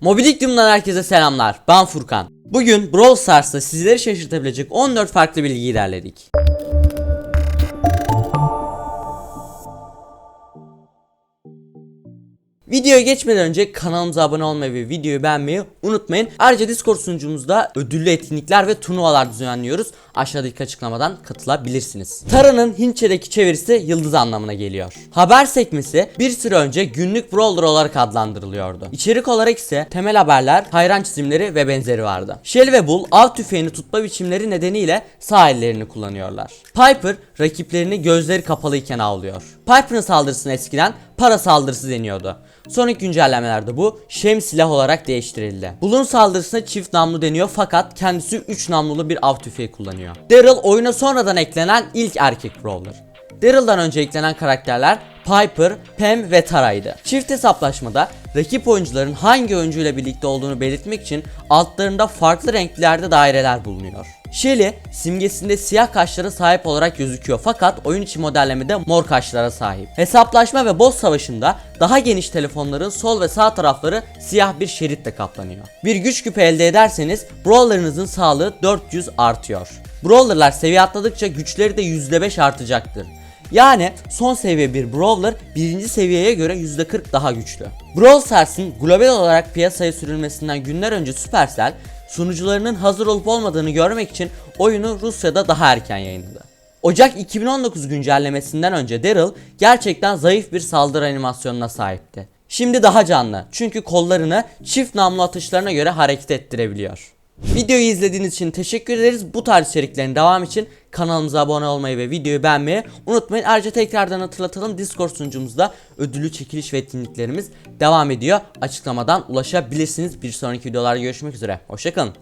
Mobiliktium'dan herkese selamlar. Ben Furkan. Bugün Brawl Stars'ta sizleri şaşırtabilecek 14 farklı bilgiyi derledik. Videoya geçmeden önce kanalımıza abone olmayı ve videoyu beğenmeyi unutmayın. Ayrıca Discord sunucumuzda ödüllü etkinlikler ve turnuvalar düzenliyoruz. Aşağıdaki açıklamadan katılabilirsiniz. Tara'nın Hintçe'deki çevirisi yıldız anlamına geliyor. Haber sekmesi bir süre önce günlük brawler olarak adlandırılıyordu. İçerik olarak ise temel haberler, hayran çizimleri ve benzeri vardı. Shelly ve Bull av tüfeğini tutma biçimleri nedeniyle sağ ellerini kullanıyorlar. Piper rakiplerini gözleri kapalıyken avlıyor. Piper'ın saldırısına eskiden para saldırısı deniyordu. Sonraki güncellemelerde bu şem silah olarak değiştirildi. Bull'un saldırısına çift namlu deniyor fakat kendisi 3 namlulu bir av tüfeği kullanıyor. Daryl oyuna sonradan eklenen ilk erkek brawler. Daryl'dan önce eklenen karakterler Piper, Pam ve Tara'ydı. Çift hesaplaşmada rakip oyuncuların hangi oyuncuyla birlikte olduğunu belirtmek için altlarında farklı renklerde daireler bulunuyor. Shelly simgesinde siyah kaşlara sahip olarak gözüküyor fakat oyun içi modellemede mor kaşlara sahip. Hesaplaşma ve boss savaşında daha geniş telefonların sol ve sağ tarafları siyah bir şeritle kaplanıyor. Bir güç küpü elde ederseniz brawlerınızın sağlığı 400 artıyor. Brawlerlar seviye atladıkça güçleri de %5 artacaktır. Yani son seviye bir Brawler birinci seviyeye göre %40 daha güçlü. Brawl Stars'ın global olarak piyasaya sürülmesinden günler önce Supercell sunucularının hazır olup olmadığını görmek için oyunu Rusya'da daha erken yayınladı. Ocak 2019 güncellemesinden önce Daryl gerçekten zayıf bir saldırı animasyonuna sahipti. Şimdi daha canlı çünkü kollarını çift namlu atışlarına göre hareket ettirebiliyor. Videoyu izlediğiniz için teşekkür ederiz. Bu tarz içeriklerin devam için kanalımıza abone olmayı ve videoyu beğenmeyi unutmayın. Ayrıca tekrardan hatırlatalım Discord sunucumuzda ödüllü çekiliş ve etkinliklerimiz devam ediyor. Açıklamadan ulaşabilirsiniz. Bir sonraki videolarda görüşmek üzere. Hoşçakalın.